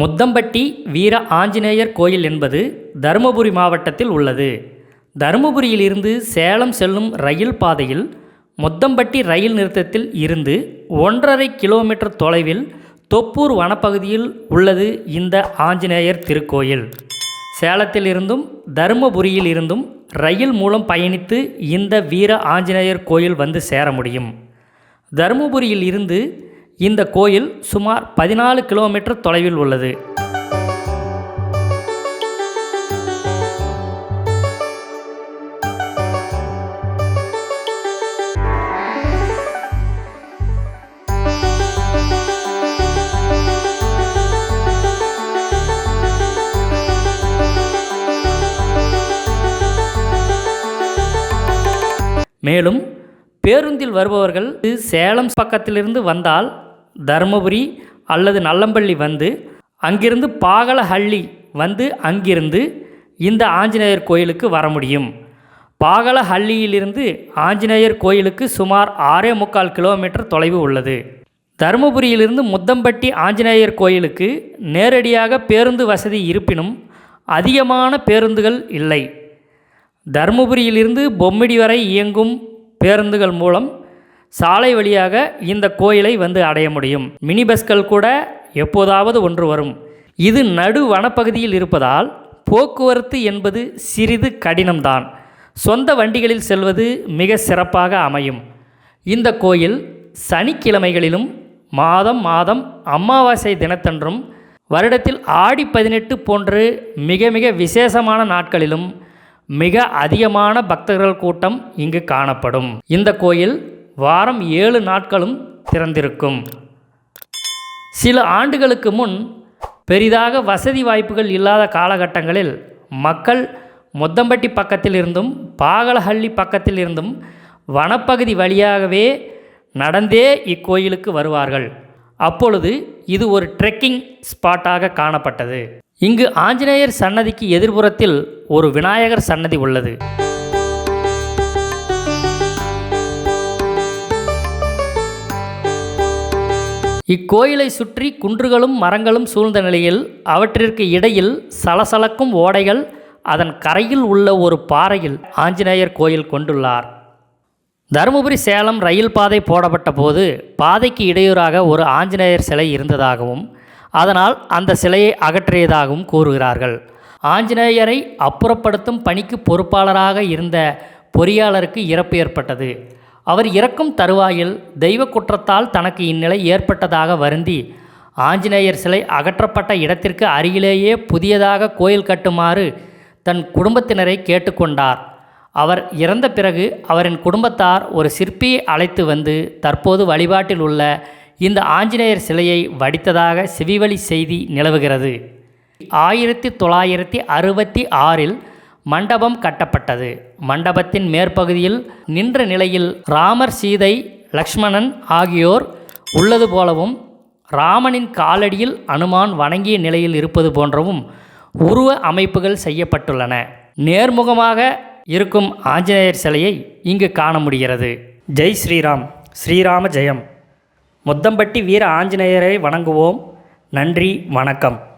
முத்தம்பட்டி வீர ஆஞ்சநேயர் கோயில் என்பது தருமபுரி மாவட்டத்தில் உள்ளது. தருமபுரியிலிருந்து சேலம் செல்லும் ரயில் பாதையில் முத்தம்பட்டி ரயில் நிறுத்தத்தில் இருந்து ஒன்றரை கிலோமீட்டர் தொலைவில் தொப்பூர் வனப்பகுதியில் உள்ளது இந்த ஆஞ்சநேயர் திருக்கோயில். சேலத்திலிருந்தும் தருமபுரியில் இருந்தும் ரயில் மூலம் பயணித்து இந்த வீர ஆஞ்சநேயர் கோயில் வந்து சேர முடியும். தருமபுரியில் இருந்து இந்த கோயில் சுமார் பதினாலு கிலோமீட்டர் தொலைவில் உள்ளது. மேலும் பேருந்தில் வருபவர்கள் சேலம் பக்கத்திலிருந்து வந்தால் தருமபுரி அல்லது நல்லம்பள்ளி வந்து அங்கிருந்து பாகலஹள்ளி வந்து அங்கிருந்து இந்த ஆஞ்சநேயர் கோயிலுக்கு வர முடியும். பாகலஹள்ளியிலிருந்து ஆஞ்சநேயர் கோயிலுக்கு சுமார் ஆறே முக்கால் கிலோமீட்டர் தொலைவு உள்ளது. தருமபுரியிலிருந்து முத்தம்பட்டி ஆஞ்சநேயர் கோயிலுக்கு நேரடியாக பேருந்து வசதி இருப்பினும் அதிகமான பேருந்துகள் இல்லை. தருமபுரியிலிருந்து பொம்மிடி வரை இயங்கும் பேருந்துகள் மூலம் சாலை வழியாக இந்த கோயிலை வந்து அடைய முடியும். மினி பஸ்கள் கூட எப்போதாவது ஒன்று வரும். இது நடு வனப்பகுதியில் இருப்பதால் போக்குவரத்து என்பது சிறிது கடினம்தான். சொந்த வண்டிகளில் செல்வது மிக சிறப்பாக அமையும். இந்த கோயில் சனிக்கிழமைகளிலும் மாதம் மாதம் அமாவாசை தினத்தன்றும் வருடத்தில் ஆடி பதினெட்டு போன்று மிக மிக விசேஷமான நாட்களிலும் மிக அதிகமான பக்தர்கள் கூட்டம் இங்கு காணப்படும். இந்த கோயில் வாரம் ஏழு நாட்களும் திறந்திருக்கும். சில ஆண்டுகளுக்கு முன் பெரிதாக வசதி வாய்ப்புகள் இல்லாத காலகட்டங்களில் மக்கள் முத்தம்பட்டி பக்கத்தில் இருந்தும் பாகலஹள்ளி பக்கத்தில் இருந்தும் வனப்பகுதி வழியாகவே நடந்தே இக்கோயிலுக்கு வருவார்கள். அப்பொழுது இது ஒரு ட்ரெக்கிங் ஸ்பாட்டாக காணப்பட்டது. இங்கு ஆஞ்சநேயர் சன்னதிக்கு எதிர்புறத்தில் ஒரு விநாயகர் சன்னதி உள்ளது. இக்கோயிலை சுற்றி குன்றுகளும் மரங்களும் சூழ்ந்த நிலையில் அவற்றிற்கு இடையில் சலசலக்கும் ஓடைகள் அதன் கரையில் உள்ள ஒரு பாறையில் ஆஞ்சநேயர் கோயில் கொண்டுள்ளார். தருமபுரி சேலம் ரயில் பாதை போடப்பட்ட போது பாதைக்கு இடையூறாக ஒரு ஆஞ்சநேயர் சிலை இருந்ததாகவும் அதனால் அந்த சிலையை அகற்றியதாகவும் கூறுகிறார்கள். ஆஞ்சநேயரை அப்புறப்படுத்தும் பணிக்கு பொறுப்பாளராக இருந்த பொறியாளருக்கு இறப்பு ஏற்பட்டது. அவர் இறக்கும் தருவாயில் தெய்வ குற்றத்தால் தனக்கு இந்நிலை ஏற்பட்டதாக வருந்தி ஆஞ்சநேயர் சிலை அகற்றப்பட்ட இடத்திற்கு அருகிலேயே புதியதாக கோயில் கட்டுமாறு தன் குடும்பத்தினரை கேட்டுக்கொண்டார். அவர் இறந்த பிறகு அவரின் குடும்பத்தார் ஒரு சிற்பியை அழைத்து வந்து தற்போது வழிபாட்டில் உள்ள இந்த ஆஞ்சநேயர் சிலையை வடித்ததாக செவிவழி செய்தி நிலவுகிறது. ஆயிரத்தி தொள்ளாயிரத்தி அறுபத்தி ஆறில் மண்டபம் கட்டப்பட்டது. மண்டபத்தின் மேற்பகுதியில் நின்ற நிலையில் ராமர் சீதை லக்ஷ்மணன் ஆகியோர் உள்ளது போலவும் ராமனின் காலடியில் அனுமான் வணங்கிய நிலையில் இருப்பது போன்றவும் உருவ அமைப்புகள் செய்யப்பட்டுள்ளன. நேர்முகமாக இருக்கும் ஆஞ்சநேயர் சிலையை இங்கு காண முடிகிறது. ஜெய் ஸ்ரீராம். ஸ்ரீராம ஜெயம். முத்தம்பட்டி வீர ஆஞ்சநேயரை வணங்குவோம். நன்றி வணக்கம்.